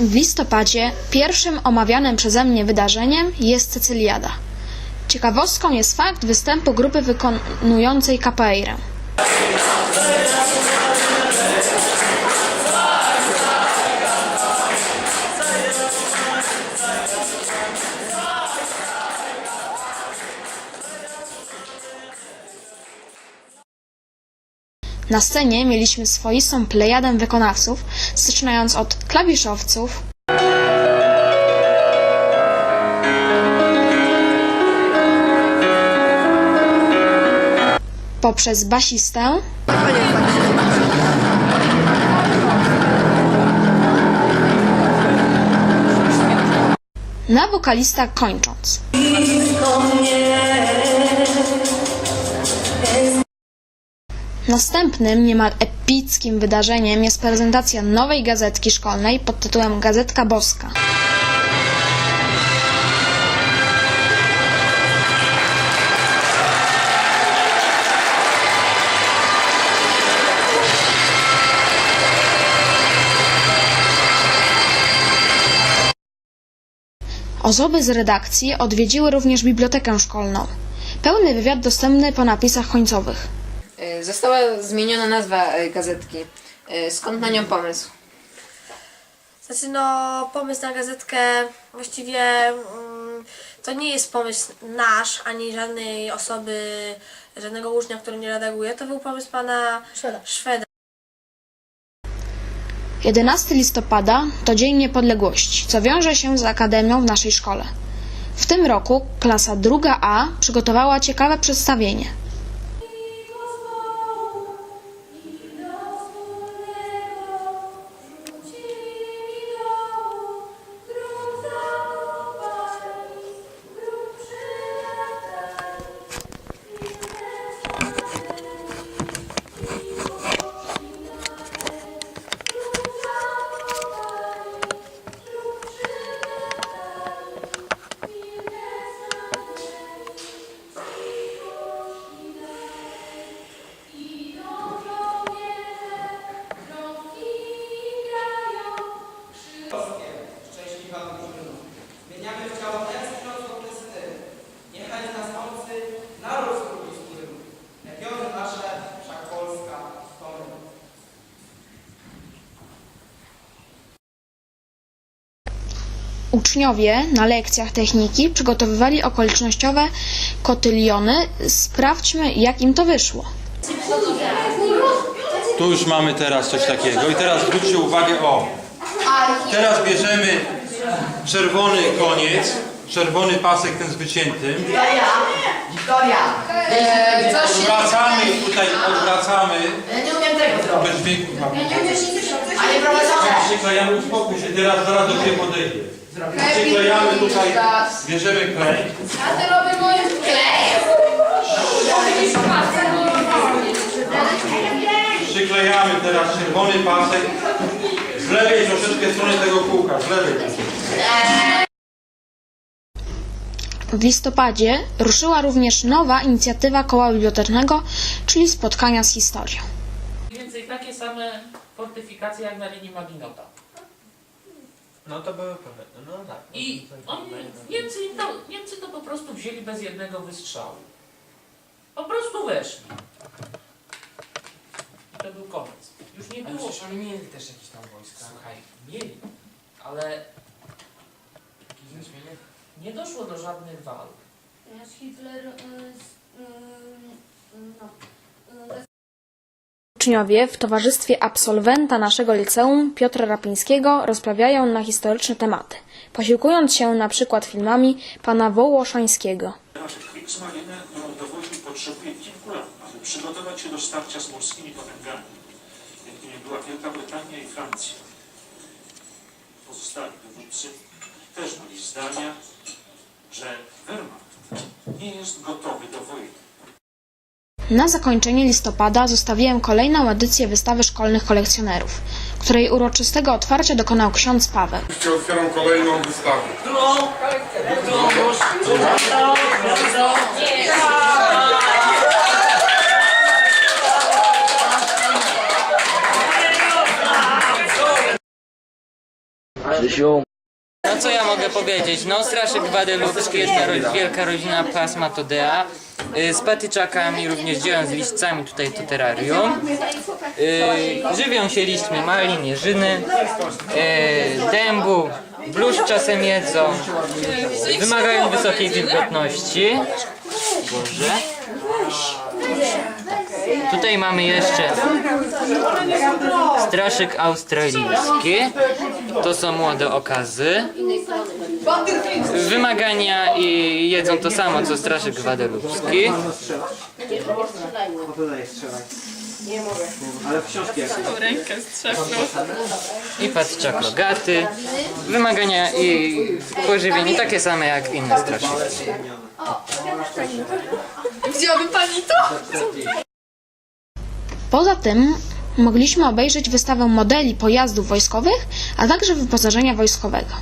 W listopadzie pierwszym omawianym przeze mnie wydarzeniem jest Cecyliada. Ciekawostką jest fakt występu grupy wykonującej capoeirę. Na scenie mieliśmy swoistą plejadę wykonawców, zaczynając od klawiszowców, poprzez basistę, na wokalista kończąc. Następnym, niemal epickim wydarzeniem jest prezentacja nowej gazetki szkolnej pod tytułem Gazetka Boska. Osoby z redakcji odwiedziły również bibliotekę szkolną. Pełny wywiad dostępny po napisach końcowych. Y, Została zmieniona nazwa y, gazetki. Y, Skąd na nią pomysł? Znaczy no, pomysł na gazetkę właściwie mm, to nie jest pomysł nasz, ani żadnej osoby, żadnego ucznia, który nie redaguje. To był pomysł pana Szweda. 11 listopada to Dzień Niepodległości, co wiąże się z Akademią w naszej szkole. W tym roku klasa druga A przygotowała ciekawe przedstawienie. Uczniowie na lekcjach techniki przygotowywali okolicznościowe kotyliony. Sprawdźmy, jak im to wyszło. Tu już mamy teraz coś takiego. I teraz zwróćcie uwagę, o. Teraz bierzemy czerwony koniec, czerwony pasek ten z wyciętym. Odwracamy i tutaj odwracamy. Ja nie umiem tego zrobić. Bez dźwięku. Panie profesorze! Przyklejamy, uspokój się, teraz zaraz do Ciebie podejdzie. Przyklejamy tutaj, bierzemy klej. Przyklejamy teraz czerwony pasek z lewej troszeczkę strony tego kółka, z lewej. W listopadzie ruszyła również nowa inicjatywa koła bibliotecznego, czyli spotkania z historią. Mniej więcej takie same fortyfikacje jak na linii Maginota. No to były pewne, no tak. no I oni, Niemcy, to, Niemcy to po prostu wzięli bez jednego wystrzału. Po prostu weszli. I to był koniec. Już nie Ale było. przecież oni mieli też jakieś tam wojska. Słuchaj, mieli, ale Jakieś zmiany? nie doszło do żadnych walk. Ponieważ Hitler y, z- y, y, no, y, Uczniowie w towarzystwie absolwenta naszego liceum Piotra Rapińskiego rozprawiają na historyczne tematy, posiłkując się na przykład filmami pana Wołoszańskiego. Potrzebuje kilku lat, aby przygotować się do starcia z morskimi potęgami, jakimi była Wielka Brytania i Francja. Pozostali dowódcy też byli zdania, że Wehrmacht nie jest gotowy do wojny. Na zakończenie listopada zostawiłem kolejną edycję wystawy szkolnych kolekcjonerów, której uroczystego otwarcia dokonał ksiądz Paweł. Otwieram kolejną wystawę. Krzysiu. No co ja mogę powiedzieć? No Straszek Gwadelupski jest to ro- wielka rodzina Plasmatodea. Y, Z patyczakami również dziełem z liśćcami tutaj to terrarium. Y, Żywią się liśćmi malin, jeżyny, y, dębu, blusz czasem jedzą. Wymagają wysokiej wilgotności. Boże. Tutaj mamy jeszcze straszyk australijski. To są młode okazy. Wymagania i jedzą to samo co straszyk gwadelupski. I patrzczak rogaty. Wymagania i pożywienie takie same jak inne straszyki. Poza tym mogliśmy obejrzeć wystawę modeli pojazdów wojskowych, a także wyposażenia wojskowego.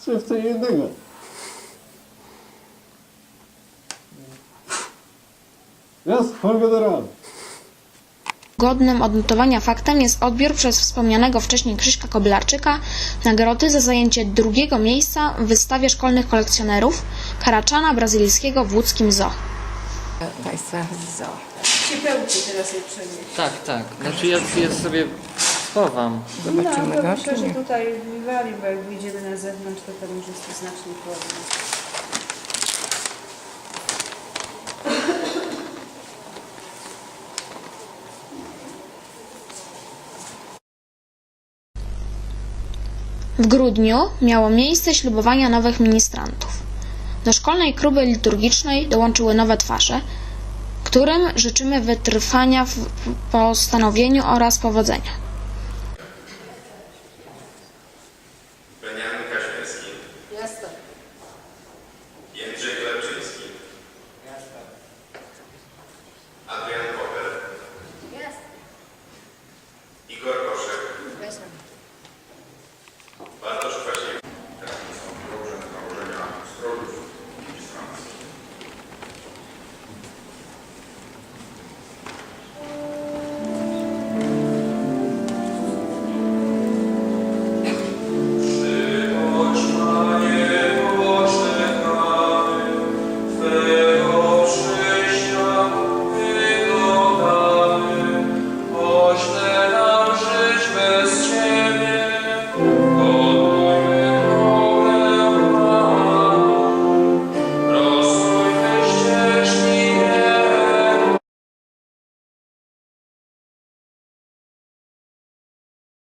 Co w to jednego? Jest. Godnym odnotowania faktem jest odbiór przez wspomnianego wcześniej Krzyśka Koblarczyka nagrody za zajęcie drugiego miejsca w wystawie szkolnych kolekcjonerów Karaczana brazylijskiego w łódzkim zoo. Państwa z zoo. Tak, tak. Znaczy ja, ja sobie schowam. Zobaczymy go, czy Myślę, nie. że tutaj wywali, bo jak wyjdziemy na zewnątrz, to pewnie, że jest to znacznie chłodniej. W grudniu miało miejsce ślubowania nowych ministrantów. Do szkolnej kluby liturgicznej dołączyły nowe twarze, którym życzymy wytrwania w postanowieniu oraz powodzenia.